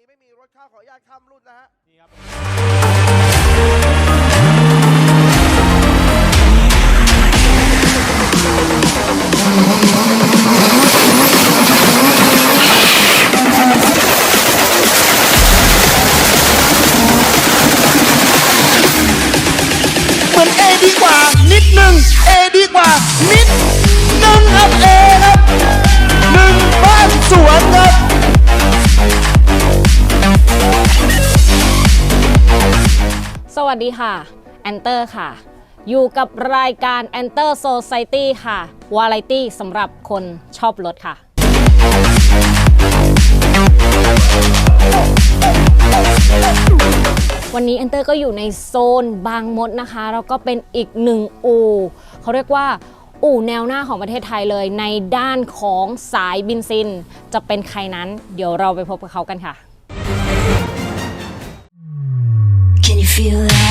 ีไม่มีรถข้าขออนุญาตข้ามรุ่นนะฮะ นี่ครับ วัสดีค่ะแอนเตอร์ค่ะ อยู่กับรายการ Enter Society ค่ะ วาไรตี้สำหรับคนชอบรถค่ะ วันนี้ Enter ก็อยู่ในโซนบางมดนะคะ แล้วก็เป็นอีกหนึ่งอู่เขาเรียกว่าอู่แนวหน้าของประเทศไทยเลยในด้านของสายบินซิน จะเป็นใครนั้น เดี๋ยวเราไปพบกับเขากันค่ะ Can you feel that?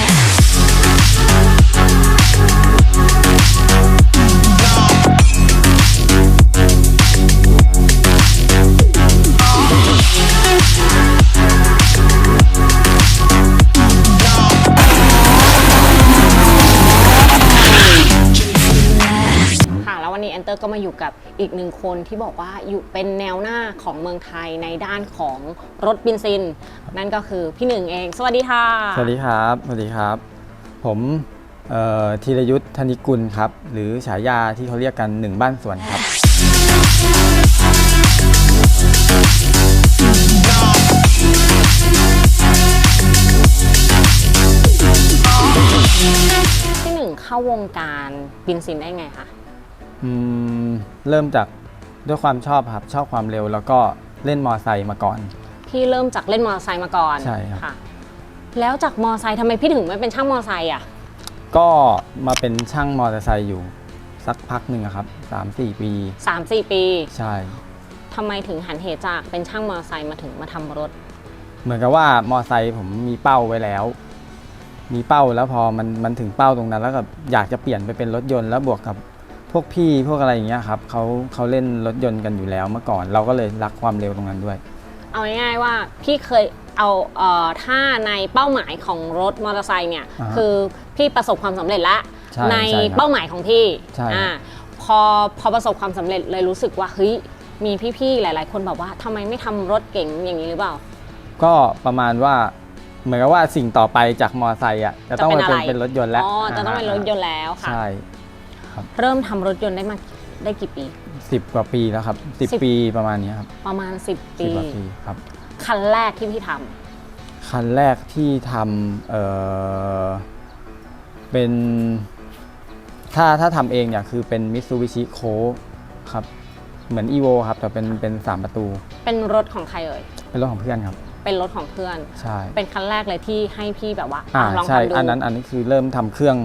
ตอร์ก็มาอยู่กับอีกหนึ่งคนที่บอกว่าอยู่เป็นแนวหน้าของเมืองไทยในด้านของรถบินซิน นั่นก็คือพี่หนึ่งเอง สวัสดีค่ะ สวัสดีครับ สวัสดีครับ ผมเอ่อธีรยุทธ์ธนิกุลครับ หรือฉายาที่เขาเรียกกันหนึ่งบ้านสวนครับพี่หนึ่งเข้าวงการบินซินได้ไงคะ อืมเริ่มจากด้วยความชอบครับชอบความเร็ว แล้วก็เล่นมอไซค์มาก่อน พี่เริ่มจากเล่นมอเตอร์ไซค์มาก่อนใช่ครับ ค่ะ แล้วจากมอเตอร์ไซค์ทำไมพี่ถึงไม่เป็นช่างมอเตอร์ไซค์อะ ก็มาเป็นช่างมอเตอร์ไซค์อยู่สักพักหนึ่งอะครับ3-4ปี 3-4 ปีใช่ ทำไมถึงหันเหจากเป็นช่างมอเตอร์ไซค์มาถึงมาทำรถ เหมือนกับว่ามอไซค์ผมมีเป้าไว้แล้ว มีเป้าแล้วพอมันมันถึงเป้าตรงนั้น แล้วก็อยากจะเปลี่ยนไปเป็นรถยนต์แล้วบวกกับ พวกพี่พวกอะไรอย่างเงี้ยครับเขาเขาเล่นรถยนต์กันอยู่แล้วเมื่อก่อน เราก็เลยรักความเร็วตรงนั้นด้วย เอาง่ายๆว่าพี่เคยเอาเอ่อถ้าในเป้าหมายของรถมอเตอร์ไซค์เนี่ยอ่าฮะคือพี่ประสบความสำเร็จแล้วใช่ในใช่ครับเป้าหมายของพี่ใช่อ่าพอพอประสบความสำเร็จเลยรู้สึกว่าเฮ้ยมีพี่ๆหลาย ๆ คนแบบว่าทำไมไม่ทำรถเก๋งอย่างนี้หรือเปล่า ก็ประมาณว่าเหมือนกับว่าสิ่งต่อไปจากมอไซค์อะจะต้องมาจะเป็นเป็นอะไร เป็นรถยนต์แล้วอ๋อจะต้องเป็นรถยนต์แล้วค่ะ ใช่ เริ่มทำรถยนต์ได้มาได้กี่ปี สิบกว่าปีแล้วครับสิบสิบ ปีประมาณนี้ครับประมาณ 10 สิปี บกว่าปีครับ คันแรกที่พี่ทำคันแรกที่ทำเอ่อเป็นถ้าถ้าทำเองเนี่ยคือเป็น Mitsubishi c o ครับ เหมือน Evo ครับ แต่เป็นเป็นสามประตูเป็นรถของใครเอ่ย เป็นรถของเพื่อนครับ เป็นรถของเพื่อน ใช่เป็นคันแรกเลยที่ให้พี่แบบว่าอ่าอะลองใช่ ทำดูอันนั้นอันนี้คือเริ่มทำเครื่อง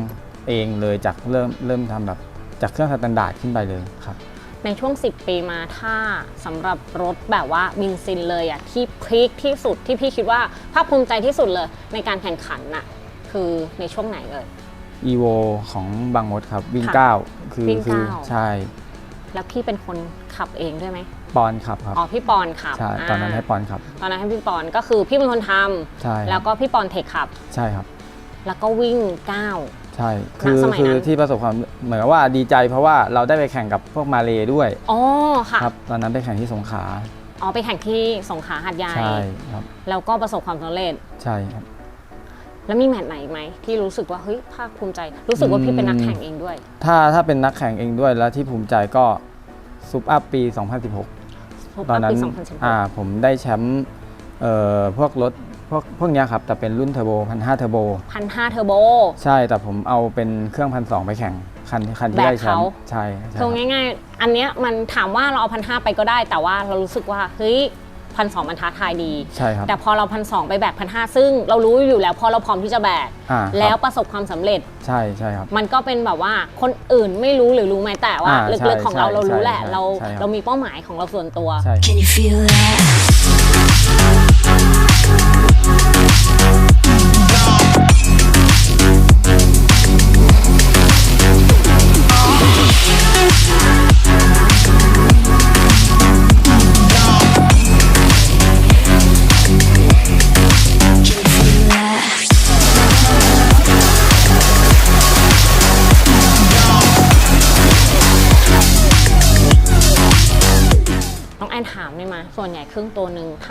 เองเลยจากเริ่มเริ่มทำแบบจากเครื่องสแตนดาร์ดขึ้นไปเลยครับ ในช่วง 10 ปีมาถ้าสำหรับรถแบบว่าบินซินเลยอะที่พลิกที่สุดที่พี่คิดว่าภาคภูมิใจที่สุดเลยในการแข่งขันน่ะคือในช่วงไหนเลย Evo ของบางมดครับ วิ่ง ค่ะเก้าคือวิ่งคือเก้า ใช่แล้วพี่เป็นคนขับเองด้วยไหมปอนขับครับอ๋อพี่ปอนขับใช่ตอนนั้นาให้ปอนขับ ตอนนั้นให้พี่ปอนก็คือพี่เป็นคนทำใช่ครับแล้วก็พี่ปอนเทคขับ ใช่ครับ แล้วก็วิ่งก้าว ใช่คือณสมัยนั้นคือที่ประสบความเหมือนกับว่าดีใจเพราะว่าเราได้ไปแข่งกับพวกมาเลด้วยอ๋อค่ะครับตอนนั้นไปแข่งที่สงขลาอ๋อไปแข่งที่สงขลาหัดใหญ่ใช่ครับ แล้วก็ประสบความสำเร็จ ใช่ครับ แล้วมีแมตช์ไหนอีกไหมที่รู้สึกว่าเฮ้ยภาคภูมิใจ รู้สึกว่าพี่เป็นนักแข่งเองด้วย ถ้าถ้าเป็นนักแข่งเองด้วยแล้วที่ภูมิใจก็ซุปอัพปี 2016ตอนนั้นปีอ่า2016ผมได้แชมป์เอ่อพวกรถ พวกพวกเนี้ยครับ แต่เป็นรุ่นเทอร์โบพันห้าเทอร์โบพันห้าเทอร์โบ ใช่แต่ผมเอาเป็นเครื่องพันสไปแข่งคันคันที่แบบได้แชมเขาป์ใช่ใช่คือครับง่ายๆ อันเนี้ยมันถามว่าเราเอาพันห้าไปก็ได้ แต่ว่าเรารู้สึกว่าเฮ้ยพันสองมันท้าทายดี ใช่ครับแต่พอเราพันสองไปแบกพันห้าซึ่งเรารู้อยู่แล้วเพอเราพร้อมที่จะแบก อ่าครับแล้วประสบความสำเร็จ ใช่ใช่ครับ มันก็เป็นแบบว่าคนอื่นไม่รู้หรือรู้ไหมแต่ว่าอ่าใช่ลึกๆของเราใช่เรารู้แหละ ใช่เราใช่ครับ เรามีเป้าหมายของเราส่วนตัว ใช่ Can you feel that?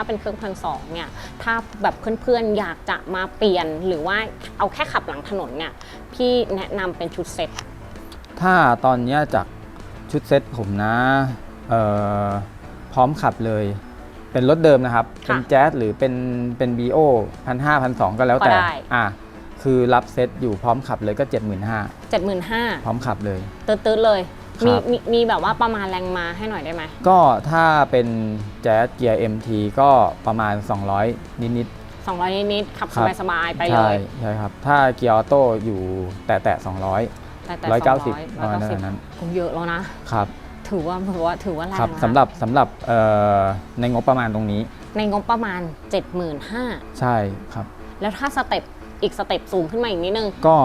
าเป็นเครื่องพันสองเนี่ยถ้าแบบเพื่อนๆอยากจะมาเปลี่ยนหรือว่าเอาแค่ขับหลังถนนเนี่ยพี่แนะนำเป็นชุดเซ็ตถ้าตอนเนี้ยจากชุดเซ็ตผมนะเอ่อพร้อมขับเลย เป็นรถเดิมนะครับ เป็นแจ๊สหรือเป็นเป็นบีโอพันห้าพันสองก็แล้วแต่อะคือรับเซ็ตอยู่พร้อมขับเลยก็ 75,000 เจ็ดหมื่นห้าพร้อมขับเลย ตื้อๆเลย ครับ มีมีมีแบบว่าประมาณแรงมาให้หน่อยได้ไหมก็ถ้าเป็นแจ๊สเกียร์ MT ก็ประมาณ 200 นิดสองร้อยนิดๆขับครับสบายๆๆไปเลใช่ย ใช่ครับ ถ้าเกียร์ออโต้อยู่แต่แต่200 แต่แต่ร้อยเก้าสิบร้อยเก้าสิบประมาณนั้นผมเยอะแล้วนะ ครับถือว่าถือว่าถือว่าแรงครับนะสำหรับสำหรับเอ่อในงบประมาณตรงนี้ในงบประมาณ 75,000 ใช่ครับ แล้วถ้าสเต็ปอีกสเต็ปสูงขึ้นมาอีกนิดนึง ก็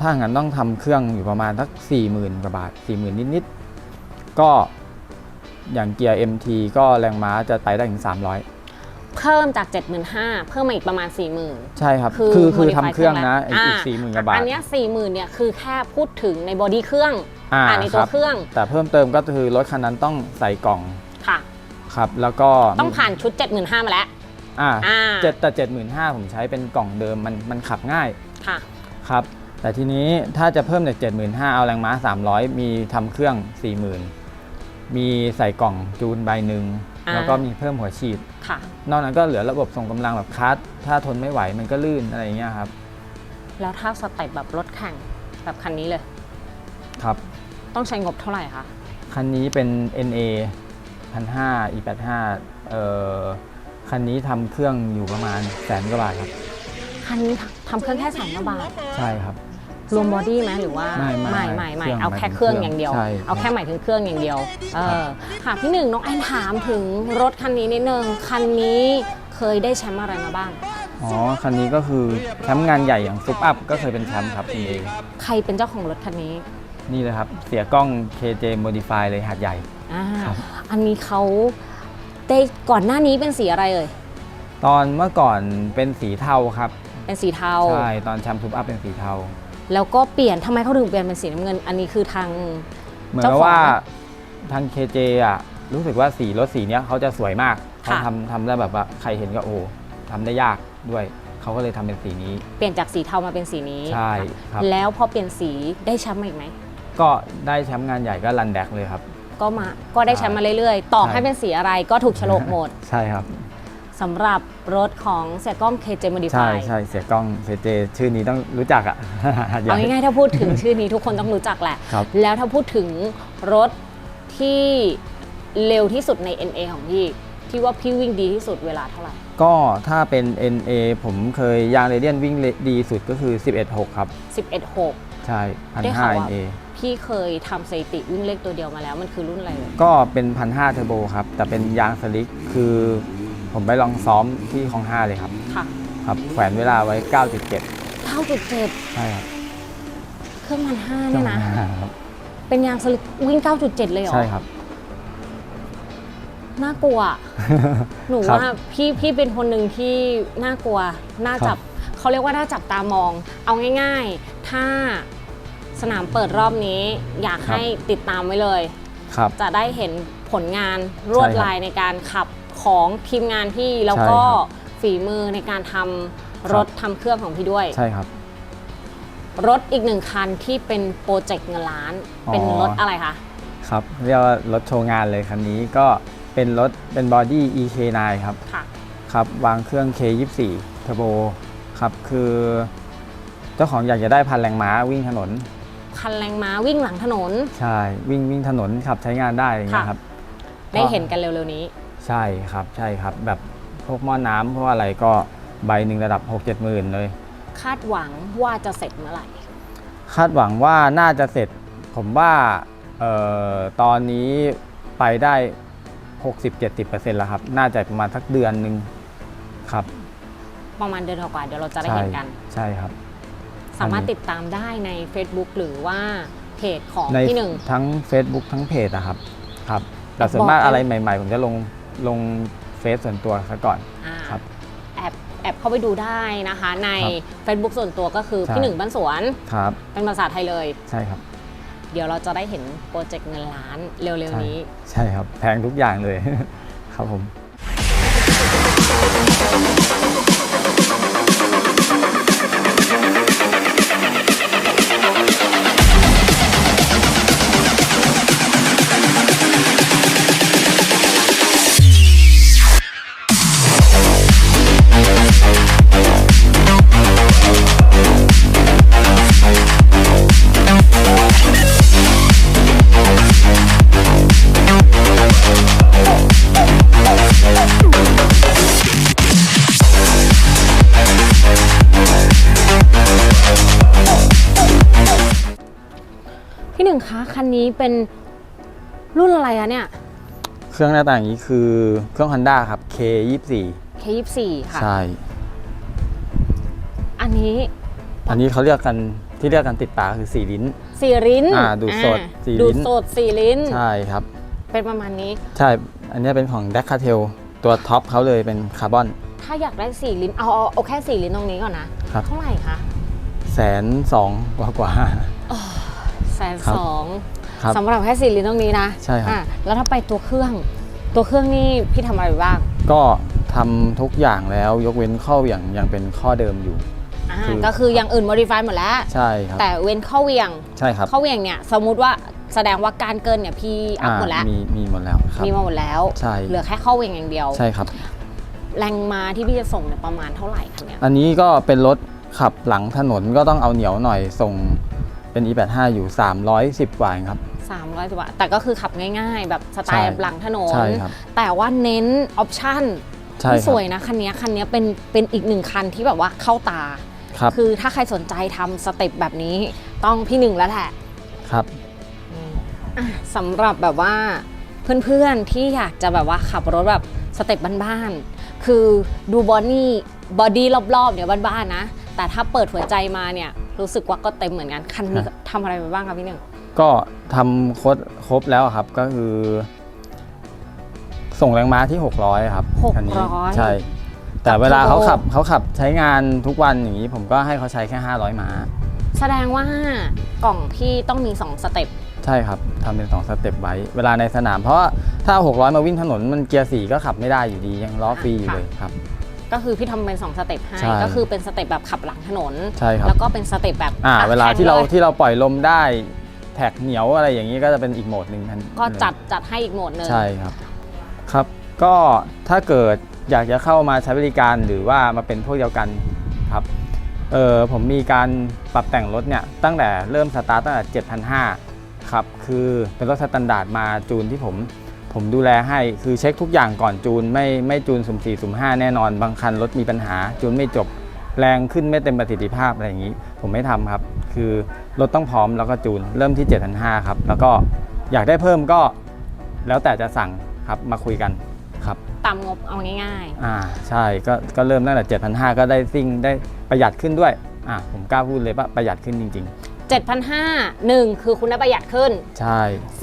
ถ้างั้นต้องทำเครื่องอยู่ประมาณสัก40,000กว่าบาท40,000นิดๆก็อย่างเกียร์ MT ก็แรงม้าจะไปได้ถึง 300 เพิ่มจาก 75,000 เพิ่มมาอีกประมาณ 40,000 ใช่ครับ คือคือคือ modify ทำเครื่องนะเครื่องอีกแล้วสี่หมื่นกว่าบาท อันเนี้ย40,000เนี่ยคือแค่พูดถึงในบอดี้เครื่องอ่าอ่าในคตัวรับเครื่อง แต่เพิ่มเติมก็คือรถคันนั้นต้องใส่กล่องค่ะครับ แล้วก็ต้องผ่านชุด 75,000 มาแล้วอ่าอ่าเจ็ดแต่เจ็ดหมื่นห้าผมใช้เป็นกล่องเดิมมันมันขับง่ายค่ะครับ แต่ทีนี้ถ้าจะเพิ่มจากเจ็ดหมื่นห้าเอาแรงม้า 300 มีทำเครื่อง 40,000 มีใส่กล่องจูนใบหนึ่ง อ่า แล้วก็มีเพิ่มหัวฉีด ค่ะ นอกนั้นก็เหลือระบบส่งกำลังแบบคัสถ้าทนไม่ไหวมันก็ลื่นอะไรอย่างเงี้ยครับ แล้วถ้าสเต็ปแบบรถแข่งแบบคันนี้เลย ครับ ต้องใช้งบเท่าไหร่คะ คันนี้เป็น NA 1,500 E85 เอ่อคันนี้ทำเครื่องอยู่ประมาณแสนกว่าบาทครับ คันนี้ทำเครื่องแค่แสนกว่าบาท ใช่ครับ รวมบอดี้ไหมหรือว่าไม่ไม่ไม่ไม่ไม่เครื่องเอาแค่หมายถึงเครื่องเครื่องอย่างเดียว ใช่เอาแค่หมายถึงเครื่องอย่างเดียวเออค่ะพี่หนึ่งน้องแอนถามถึงรถคันนี้นิดนึงคันนี้เคยได้แชมป์อะไรมาบ้าง อ๋อ คันนี้ก็คือแชมป์งานใหญ่อย่างซุปอัพก็เคยเป็นแชมป์ครับ NA ใครเป็นเจ้าของรถคันนี้นี่เลยครับ เสียกล้อง KJ Modify เลยหาดใหญ่ อ่าครับ อันนี้เขาได้ก่อนหน้านี้เป็นสีอะไรเอ่ยตอนเมื่อก่อนเป็นสีเทาครับ เป็นสีเทา ใช่ ตอนแชมป์ซุปอัพเป็นสีเทา แล้วก็เปลี่ยนทำไมเขาถึงเปลี่ยนเป็นสีน้ำเงิน อันนี้คือทาง เหมือนเจ้ากับของว่าทาง KJ อะรู้สึกว่าสีรถสีเนี้ยเขาจะสวยมากเขาค่ะ ทำทำได้แบบว่าใครเห็นก็โอ้ทำได้ยากด้วยเขาก็เลยทำเป็นสีนี้เปลี่ยนจากสีเทามาเป็นสีนี้ใช่ครับ แล้วพอเปลี่ยนสีได้แชมป์มาอีกไหม ก็ได้แชมป์งานใหญ่ก็รันแดกเลยครับ ก็มาก็ได้แชมป์มาเรื่อยๆ ต่อใช่ให้เป็นสีอะไรก็ถูกฉลกหมด ใช่ครับ สำหรับรถของเสียกล้อง KJ ใช่ Modify ใช่เสียกล้อง KJ ชื่อนี้ต้องรู้จักอะหาดใหญ่ เอาง่ายๆถ้าพูดถึง ชื่อนี้ทุกคนต้องรู้จักแหละ ครับ แล้วถ้าพูดถึงรถที่เร็วที่สุดใน NA ของพี่ ที่ว่าพี่วิ่งดีที่สุดเวลาเท่าไหร่ ก็ถ้าเป็น NA ผมเคยยางเรเดียนวิ่งดีสุดก็คือ 11.6 ครับ 11.6 ใช่พันได้ห้าข่าวว่า NA พี่เคยทำสถิติวิ่งเลขตัวเดียวมาแล้วมันคือรุ่นอะไรเลยก็เป็นพันห้าเทอร์โบครับ แต่เป็นยางสลิกคือ ผมไปลองซ้อมที่ของ5เลยครับ ค่ะครับแขวนเวลาไว้ 9.7 9.7 ใช่ครับเครื่องพันห้าเนี่ยนะ ครับเป็นยางสลิกวิ่ง 9.7 เลยเหรอ ใช่ครับ น่ากลัว หนูครับว่าพี่พี่เป็นคนหนึ่งที่น่ากลัว น่าจับ เขาเรียกว่าน่าจับตามอง เอาง่ายๆ ถ้าสนามเปิดรอบนี้ อยากให้ติดตามไว้เลย ครับ จะได้เห็นผลงานรวดใช่ครับ ลายในการขับ ของทีมงานพี่แล้วก็ใช่ครับฝีมือในการทำรถทำเครื่องของพี่ด้วย ใช่ครับ รถอีกหนึ่งคันที่เป็นโปรเจกต์เงินล้านเป็นอ๋อรถอะไรคะ ครับ เรียกว่ารถโชว์งานเลยคันนี้ก็เป็นรถเป็นบอดี้ EK9 ครับ ค่ะ ครับวางเครื่อง K24 เทอร์โบครับ คือ เจ้าของอยากจะได้พันแรงม้าวิ่งถนน คันแรงม้าวิ่งหลังถนน ใช่ วิ่งวิ่งถนนขับใช้งานได้อย่างเงี้ยค่ะ ครับ ได้เห็นกันเร็วๆนี้ ใช่ครับใช่ครับแบบพวกหม้อน้ำพวกอะไรก็ใบหนึ่งระดับ 6 7หมื่นเลย คาดหวังว่าจะเสร็จเมื่อไหร่ คาดหวังว่าน่าจะเสร็จ ผมว่าเอ่อตอนนี้ไปได้ 60-70%แล้วครับ น่าจะประมาณสักเดือนหนึ่งครับประมาณเดือนกว่าๆเดี๋ยวเราจะได้ใช่เห็นกันใใช่ครับ สามารถอันนี้ติดตามได้ใน Facebook หรือว่าเพจของในพี่หนึ่งทั้ง Facebook ทั้งเพจนะครับครับแต่ส่วนบอกมากได้อะไรใหม่ ๆ ผมจะลง ลงเฟซส่วนตัวซะก่อนอครับ แอบแอบเข้าไปดูได้นะคะ ใน Facebook ส่วนตัวก็คือพี่หนึ่งบ้านสวนครับ เป็นภาษาไทยเลย ใช่ครับ เดี๋ยวเราจะได้เห็นโปรเจกต์เงินล้านเร็ว ๆ นี้ ใช่ครับ แพงทุกอย่างเลย ครับผม นนี้เป็นรุ่นอะไรอะเนี่ย เครื่องหน้าต่างอย่างนี้คือเครื่อง Honda ครับ K24 K24 ค่ะ ใช่ อันนี้อันนี้เขาเรียกกันที่เรียกกันติดปากคือสี่ลิ้น สีลิ้นอ่าดูดสดอ่าสี่ดูลิ้ดนสดสีลิ้น ใช่ครับ เป็นประมาณนี้ ใช่ อันนี้เป็นของ d e c a t e l ตัวท็อปเขาเลยเป็นคาร์บอน ถ้าอยากได้สีลิ้น เอาเอาเอาแค่สีลิ้นตรงนี้ก่อนนะ ครับ เท่าไหร่คะแสนสองกว่ากว่า แสนครับ สอง ครับสำหรับแค่สีลิ้นตรงนี้นะใช่ครับ อะแล้วถ้าไปตัวเครื่อง ตัวเครื่องนี่พี่ทำอะไรไปบ้างก็ทำทุกอย่างแล้วยกเว้นข้อเหวี่ยงยังเป็นข้อเดิมอยู่ อ่าคือ ก็คืออย่างอื่น modify หมดแล้ว ใช่ครับ แต่เว้นข้อเหวียง ใช่ครับข้อเหวียงเนี่ยสมมุติว่าแสดงว่าการเกินเนี่ยพี่อัพหมดแล้ว มีมีหมดแล้วครับ มีมาหมดแล้ว ใช่ เหลือแค่ข้อเหวียงอย่างเดียว ใช่ครับ แรงมาที่พี่จะส่งเนี่ยประมาณเท่าไหร่คะเนี่ยอันนี้ก็เป็นรถขับหลังถนนก็ต้องเอาเหนียวหน่อยส่งเป็น e85 อยู่ 310กว่าเองครับ สามร้อยบาทแต่ก็คือขับง่ายๆ แบบสไตล์ใช่หลังถนน ใช่ครับแต่ว่าเน้นออปชั่นใช่ที่คสรับวยนะคันนี้คันนี้เป็นเป็นอีกหนึ่งคันที่แบบว่าเข้าตา ครับคือถ้าใครสนใจทำสเต็ปแบบนี้ต้องพี่หนึ่งแล้วแหละ ครับ อะสำหรับแบบว่าเพื่อนๆที่อยากจะแบบว่าขับรถแบบสเต็ปบ้านๆ คือดูบอดี้บอดี้รอบๆเนี่ยบ้านๆนะ แต่ถ้าเปิดหัวใจมาเนี่ยรู้สึกว่าก็เต็มเหมือนกัน คันนี้ครับทำอะไรไปบ้างครับพี่หนึ่ง ก็ทำครบครบแล้วครับก็คือ ส่งแรงม้าที่ 600 ครับคันนี้ใช่ แต่เวลาเขาขับเขาขับใช้งานทุกวันอย่างนี้ ผมก็ให้เขาใช้แค่ 500 ม้า แสดงว่ากล่องพี่ต้องมี 2 สเต็ป ใช่ครับทำเป็น2สเต็ปไว้ เวลาในสนามเพราะว่าถ้า 600 มาวิ่งถนนมันเกียร์4ก็ขับไม่ได้อยู่ดียังล้อฟรีอยู่เลยครับ ก็คือพี่ทำเป็น 2 สเต็ปให้ ใช่ ก็คือเป็นสเต็ปแบบขับหลังถนน ใช่ครับแล้วก็เป็นสเต็ปแบบอ่าอะเวลาที่เราแข่งลยที่เราปล่อยลมได้ แท็กเหนียวอะไรอย่างนี้ก็จะเป็นอีกโหมดหนึ่งทันก็จัดจัดให้อีกโหมดหนึ่งใช่ครับครับ ก็ถ้าเกิดอยากจะเข้ามาใช้บริการหรือว่ามาเป็นพวกเดียวกันครับเออผมมีการปรับแต่งรถเนี่ยตั้งแต่เริ่มสตาร์ตตั้งแต่7,500ครับคือเป็นรถสแตนดาร์ดมาจูนที่ผมผมดูแลให้คือเช็คทุกอย่างก่อนจูนไม่ไม่จูนสุ่ม4สุ่ม5แน่นอน บางคันรถมีปัญหาจูนไม่จบ แรงขึ้นไม่เต็มประสิทธิภาพอะไรอย่างนี้ ผมไม่ทำครับ คือรถต้องพร้อมแล้วก็จูนเริ่มที่7,500ครับ แล้วก็อยากได้เพิ่มก็แล้วแต่จะสั่งครับมาคุยกันครับตามงบเอาง่ายอ่าใช่ก็ก็เริ่มตั้งแต่7,500ก็ได้ซิ่งได้ประหยัดขึ้นด้วยอ่าผมกล้าพูดเลยว่าประหยัดขึ้นจริง ๆ 7,500หนึ่งคือคุณได้ประหยัดขึ้น ใช่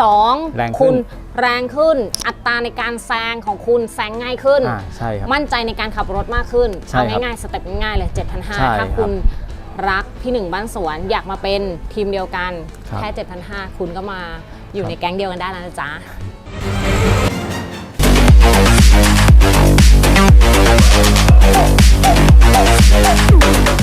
2 แรงคุณแรงขึ้น อัตราในการแซงของคุณแซงง่ายขึ้น อ่าใช่ครับ มั่นใจในการขับรถมากขึ้นใช่เอาครับง่ายๆสเต็ปง่ายๆเลย ใช่7,500 ถ้าคุณรักพี่หนึ่งบ้านสวนอยากมาเป็นทีมเดียวกัน ครับ แค่ 7,500 คุณก็มาอยู่ในแก๊งเดียวกันได้แล้วนะจ๊ะ Thank.